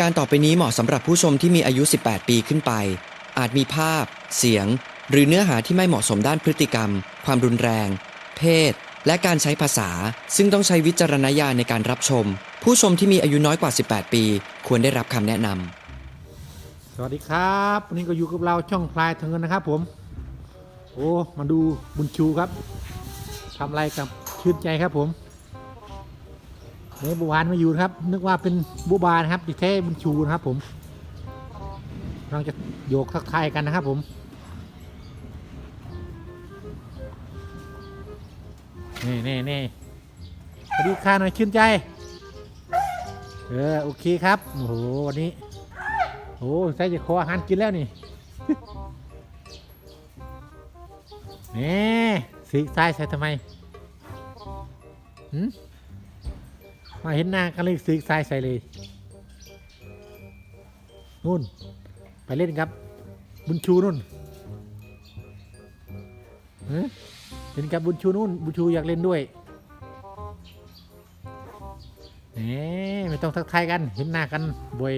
การต่อไปนี้เหมาะสำหรับผู้ชมที่มีอายุ 18 ปีขึ้นไป อาจมีภาพ เสียง หรือเนื้อหาที่ไม่เหมาะสมด้านพฤติกรรม ความรุนแรง เพศ และการใช้ภาษา ซึ่งต้องใช้วิจารณญาณในการรับชม ผู้ชมที่มีอายุน้อยกว่า 18 ปี ควรได้รับคำแนะนำสวัสดีครับวันนี้ก็อยู่กับเราช่องพลายทางเงินนะครับผม โอ้มาดูบุญชูครับทำอะไรกับชื่นใจครับผม เนี่ยบัววานมาอยู่นะครับ นึกว่าเป็นบัวบานครับที่แท้บุญชูนะครับ ผมกำลังจะโยกทักทายกันนะครับ ผมนี่นี่นี่สวัสดีค่ะหน่อยชื่นใจ เออโอเคครับ โอ้โหวันนี้โอ้ใส่จะขออาหารกินแล้วนี่นี่สีกซ้ายใส่ทำไมหืม มาเห็นหน้ากันเลยสีกซ้ายใส่เลยนู่น ไปเล่นครับ บุญชูนู่นเห็นกับบุญชูนู่น บุญชูอยากเล่นด้วยนี่ไม่ต้องทักทายกันเห็นหน้ากันบ่อย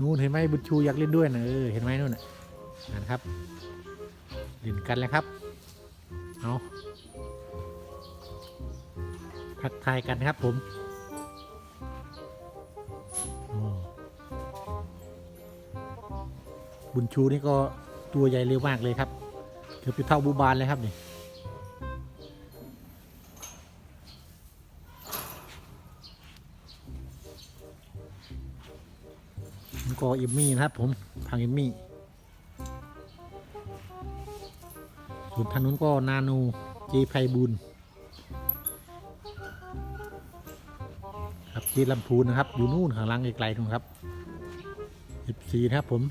นู่นเห็นไหมบุญชูอยากเล่นด้วยนะเออเห็นไหมนู่นนะนะครับเล่นกันแล้วครับเอา ทักทายกันครับผมบุญชูนี่ก็ตัวใหญ่เร็วมากเลยครับเกือบจะเท่าบูบานเลยครับนี่ก็เอมมี่นะครับผมพังเอมมี่ส่วนทางนู้นก็นาโนเจไพบูล ครับเจลำพูนนะครับ อยู่นู่นข้างล่างไกลๆนู่นครับ14นะครับผม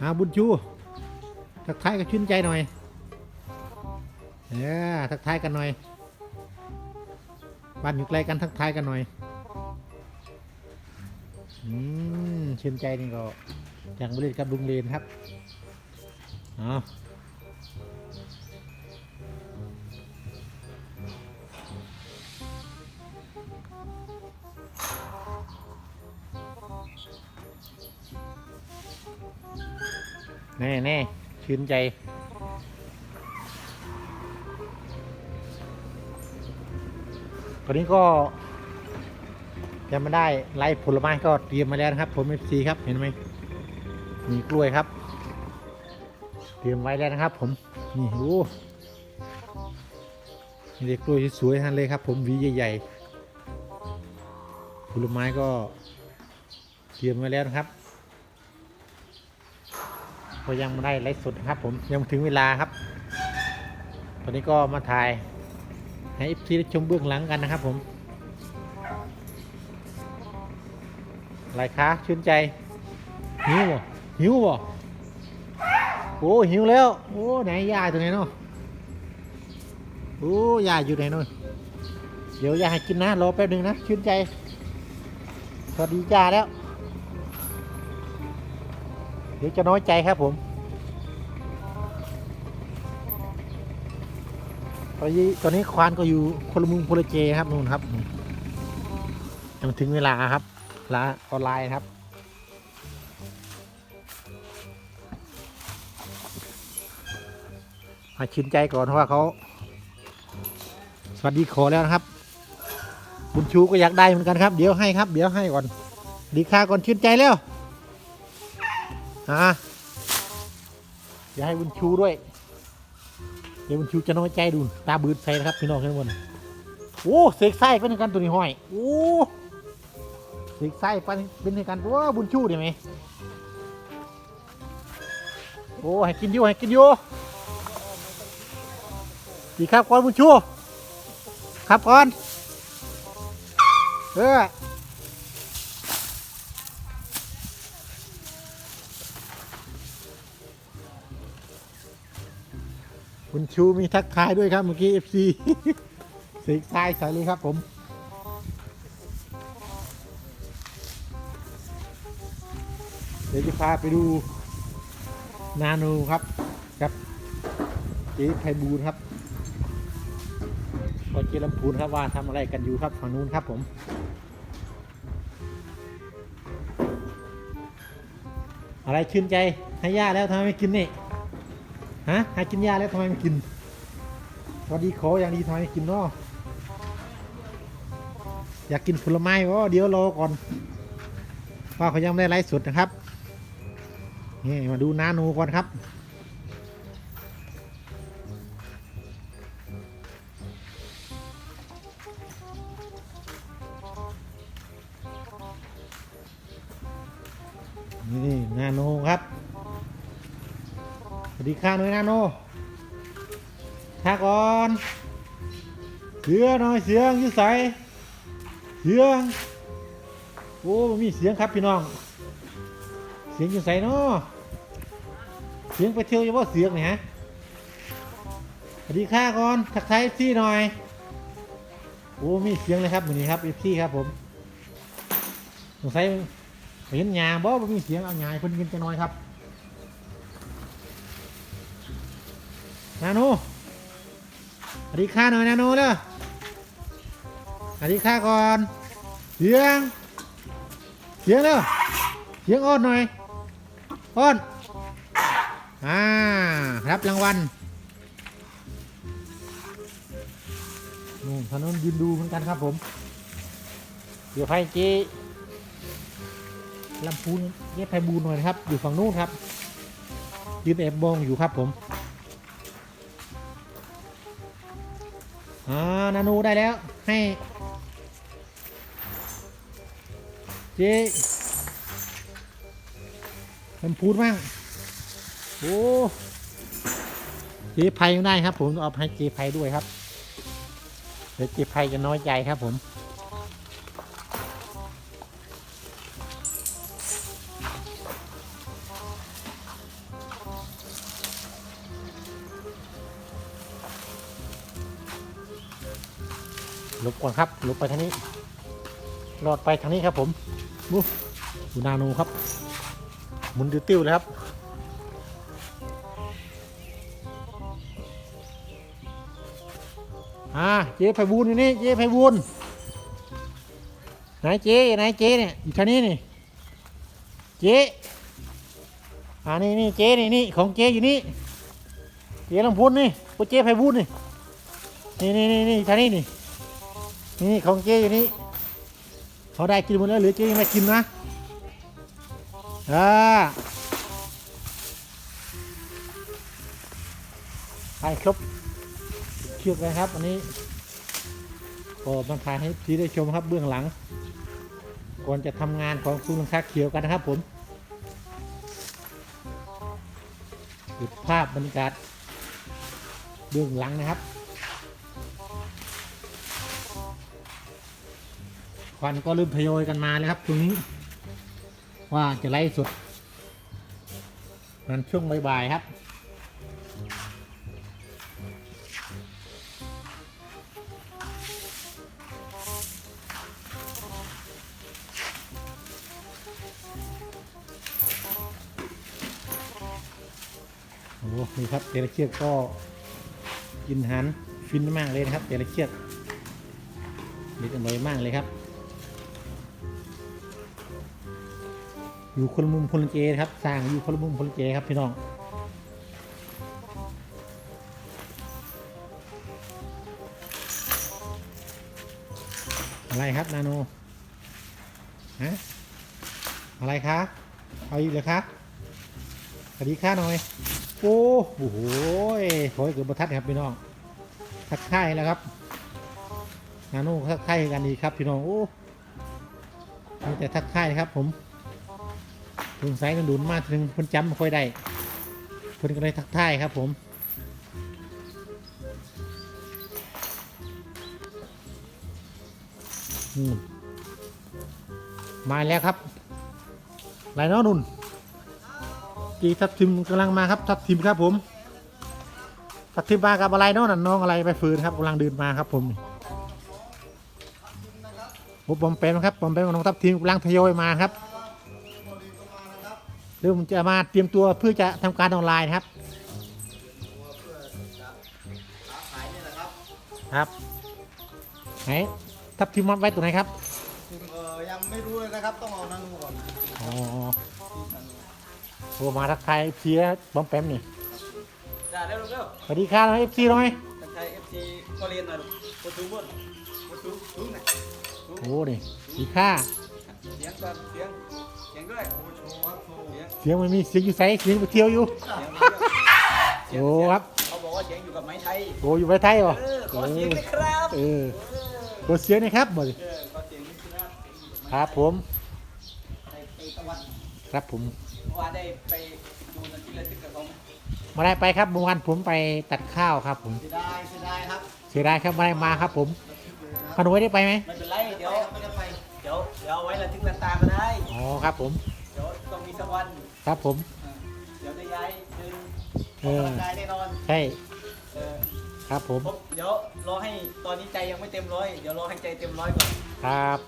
อาบุญชู ทักทายกับชื่นใจหน่อยเออทักทายกันหน่อย บ้านอยู่ไกลกันทักทายกันหน่อย อืมชื่นใจนี่ก็อย่างบริษัทกับลุงเลนครับ เอาแน่แน่ชื่นใจตอนนี้ก็ยังไม่ได้ไล่ผลไม้ก็เตรียมมาแล้วนะครับผมเอฟซีครับเห็นไหมมีกล้วยครับ ตรียมไว้แล้วนะครับ ผมนี่ดูนี่เด็กกล้วยสวยๆทั้งนั้นเลยครับ ผมหวีใหญ่ๆผลไม้ก็เตรียมไว้แล้วนะครับก็ยังไม่ได้ไล่สดนะครับ ผมยังถึงเวลาครับ ตอนนี้ก็มาถ่ายให้ซีได้ชมเบื้องหลังกันนะครับ ผมอะไรคะชื่นใจหิวบ่หิวบ่ อ้หิวแล้วโอ้ไหนยาตรงไหนเนาะโอ้ยาอยู่ไหนเนาะเดี๋ยวยาให้กินนะรอแป๊บหนึงนะชื่นใจสวัสดีจ้าแล้ว เดี๋ยวจะน้อยใจครับผมตอนนี้ตอนนี้ควานก็อยู่คนละมุมคนละเจครับนู่นครับยังถึงเวลาครับลาออนไลน์ครับ มาชื่นใจก่อนเพราะว่าเขาสวัสดีขอแล้วนะครับ บุญชูก็อยากได้เหมือนกันครับ เดี๋ยวให้ครับ เดี๋ยวให้ก่อน ดีค่าก่อนชื่นใจแล้วอ่าอย่าให้บุญชูด้วย เดี๋ยวมันชูจะน้อยใจดู ตาบืดใส่นะครับพี่น้องทุกคนโอ้เสกไส้เป็นในกันตัวนี้ห้อย โอ้เสกไส้เป็นเป็นในกันตัวบุญชูได้ไหมโอ้ให้กินอยู่ให้กินอยู่ ดีครับก่อนบุญชู ครับก่อนเออคุณชูมีทักทายด้วยครับเมื่อกี้ FC เสกทรายใส่เลยครับผมเดี๋ยวจะพาไปดูนาโนครับกับเจ๊ไพบูลครับ ก็เจลำพูนครับว่าทำอะไรกันอยู่ครับฝั่งนู้นครับผมอะไรชื่นใจให้ยาแล้วทำไมไม่กินนี่ฮะให้กินยาแล้วทำไมไม่กินสวัสดีขออย่างดีทำไมไม่กินเนาะอยากกินผลไม้ก็เดี๋ยวรอก่อนว่าเขายังไม่ได้ไลฟ์สดนะครับนี่มาดูนาโนก่อนครับ สวัสดีค่ะหน่อยนาโนทักก่อนเสือหน่อยเสียงยืดใสเสียงโอ้มีเสียงครับพี่น้อง เสียงยู่ใสเนาะเสียงไปเที่ยวอยังว่าเสียงเนี่ยฮะสวัสดีค่ะก่อนทักทายพี่หน่อยโอ้มีเสียงเลยครับวันนี้ครับพี่ครับผมสงสัยเห็นหยาบ่บ่มีเสียงเอาหยาให้เพิ่นกินจะน้อยครับ นาโนสวัสดีค่ะหน่อยนาโนเด้อสวัสดีค่ะก่อนเสียงเสียงเด้อเสียงอ้อนหน่อยอ้อนอ่ารับรางวัลนู่นถนนยืนดูเหมือนกันครับผมเดี๋ยวไฟเจลำพูนเย็บไฟบูนหน่อยนะครับ อยู่ฝั่งนู้นครับยืนแอบมองอยู่ครับผม อ่านานูได้แล้ว ให้เจมันพูดมั่งโอ้เจไพ่ได้ครับ ผมเอาให้เจไพด้วยครับเดี๋ยวเจไพจะน้อยใจครับผม ลบก่อนครับลบไปทางนี้รอดไปทางนี้ครับผมมูดูนาโนครับ หมุนติ้วเลยครับอ่าเจ๊ไพบูลอยู่นี่เจ๊ไพบูลไหนเจ๊ไหนเจ๊เนี่ยอยู่ทางนี้นี่เจ๊อ่านี่นี่เจ๊นี่นี่ของเจ๊อยู่นี่เจ๊ลำพูนนี่โอ้เจ๊ไพบูลย์นี่นี่นี่นี่นี่ทางนี้นี่ นี่ของเจ๊อยู่นี่เขาได้กินหมดแล้วหรือเจ๊ยังไม่กินนะอ่าไปครบเชือกเลยครับอันนี้ก็มาถ่ายให้พี่ได้ชมครับเบื้องหลัง ก่อนจะทำงานของคุณลังคาเขียวกันนะครับผมดูภาพบรรยากาศเบื้องหลังนะครับ วันก็เริ่มทยอยกันมาแล้วครับตรงนี้ ว่าจะไล่สุดนั้นช่วงบ่ายๆครับโอ้โหนี่ครับแต่ละเชือกก็กินหารฟินมากเลยนะครับแต่ละเชือกเด็ดอร่อยมากเลยครับ อยู่คนละมุมคนละเจครับสร้างอยู่คนละมุมคนละเจครับพี่น้องอะไรครับนาโนฮะอะไรคะเอาอีกเลยคะสวัสดีค่ะหน่อย โอ้โอ้โหขอให้เกิดประทัดครับพี่น้องทักทายแล้วครับนาโนทักทายกันดีครับพี่น้องโอ้มีแต่ทักทายครับผม ถึงสายกันดุนมาถึงคนจำไม่ค่อยได้คนก็เลยทักทายครับผมมาแล้วครับไรน้อนุ่นกีทับทิมกำลังมาครับทับทิมครับผมทับทิมมากับอะไรน้อนั่นน้องอะไรไปฟืนครับกำลังเดินมาครับผมนี่โอ้ปอมแปมครับปอมแปมกับน้องทับทิมกำลังทยอยมาครับ เริ่มจะมาเตรียมตัวเพื่อจะทำการออนไลน์นะครับขายนี่แหละครับครับไหนทับทิมมัดไว้ตรงไหนครับเออยังไม่รู้เลยนะครับต้องเอานั่นดูก่อนอ๋อโทรมาทักทายเอฟซีแล้วบอมแปมนี่จ้าเร็วเร็วสวัสดีครับเอฟซีหน่อยทักทายเอฟซีก็เรียนหน่อยลูกโคตูบนโคตูสูงหน่อยโอ้นี่ดีค่าเสียงก่อนเสียงเสียงด้วยโอ้โชว์ครับโชว์เสียงเสียงมันมีเสียงอยู่ใสเสียงไปเที่ยวอยู่ เสียงเสียงโอ้ครับ เขาบอกว่าเสียงอยู่กับไม้ไทยโอ้อยู่ไปไทยเหรอเออขอเสียงด้วยครับเออขอเสียงหนะครับบ่ดิเออขอเสียงด้วยครับครับผมไปไปตะวันครับผม เมื่อวานได้ไปดูนาทีระทึกกับเขาไหมมาได้ไปครับเมื่อวานผมไปตัดข้าวครับ ผม เสียดายเสียดายครับเสียดายครับไม่ได้มาครับ ผมพนุ้ยได้ไปไหมไม่เป็นไรเดี๋ยวไม่ได้ไป เดี๋ยวเดี๋ยวเอาไว้ระทึกระตาก็ได้ อ๋อครับผม เดี๋ยวต้องมีสักวันครับผมเออเดี๋ยวได้ย้ายเดินเอออกอกำลังกายแน่นอนใช่เออครับผม ผมเดี๋ยวรอให้ตอนนี้ใจยังไม่เต็มร้อยเดี๋ยวรอให้ใจเต็มร้อยก่อนครับ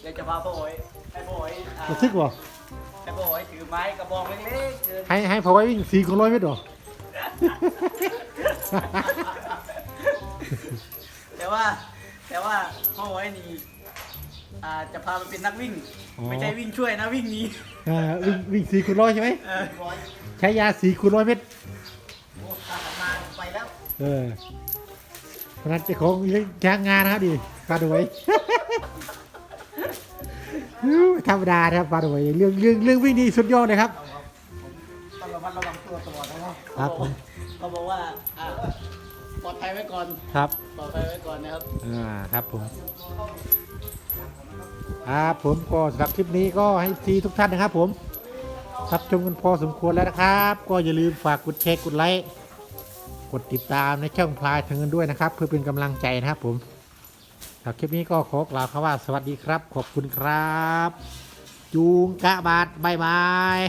เดี๋ยวจะพาพ่อโอยให้พ่อโอยอ่ารู้สึกบ่ให้พ่อโอยถือไม้กระบองเล็กๆเดิน ให้ให้พอไว้วิ่งสี่คนร้อยเมตรเหรอ แต่ว่าแต่ว่าพ่อโอยนี่ อ่าจะพาไปเป็นนักวิ่งไม่ใช่วิ่งช่วยนะวิ่งหนี้อ่าวิ่งวิ่งสี่คูณร้อยใช่ไหมเออร้อยใช้ยาสี่คูณร้อยเมตรโอ้ตามมาไปแล้วเออเพราะฉะนั้นเจ้าของเลี้ยงจ้างงานนะครับดิปลาดวย ธรรมดานะครับปลาดวยเรื่องเรื่องเรื่องวิ่งนี่สุดยอดเลยครับต้องระมัดระวังตัวตลอดนะครับครับผม เขาบอกว่าอ่าปลอดภัยไว้ก่อนครับปลอดภัยไว้ก่อนนะครับ อ่าครับผม ครับผมก็สำหรับคลิปนี้ก็ให้ทีทุกท่านนะครับผมรับชมกันพอสมควรแล้วนะครับ ก็อย่าลืมฝากกดแชร์กดไลค์กดติดตามในช่องพลายทางเงินด้วยนะครับ เพื่อเป็นกำลังใจนะครับผมสำหรับคลิปนี้ก็ขอกล่าวคำว่าสวัสดีครับ ขอบคุณครับ จูงกะบาดบายบาย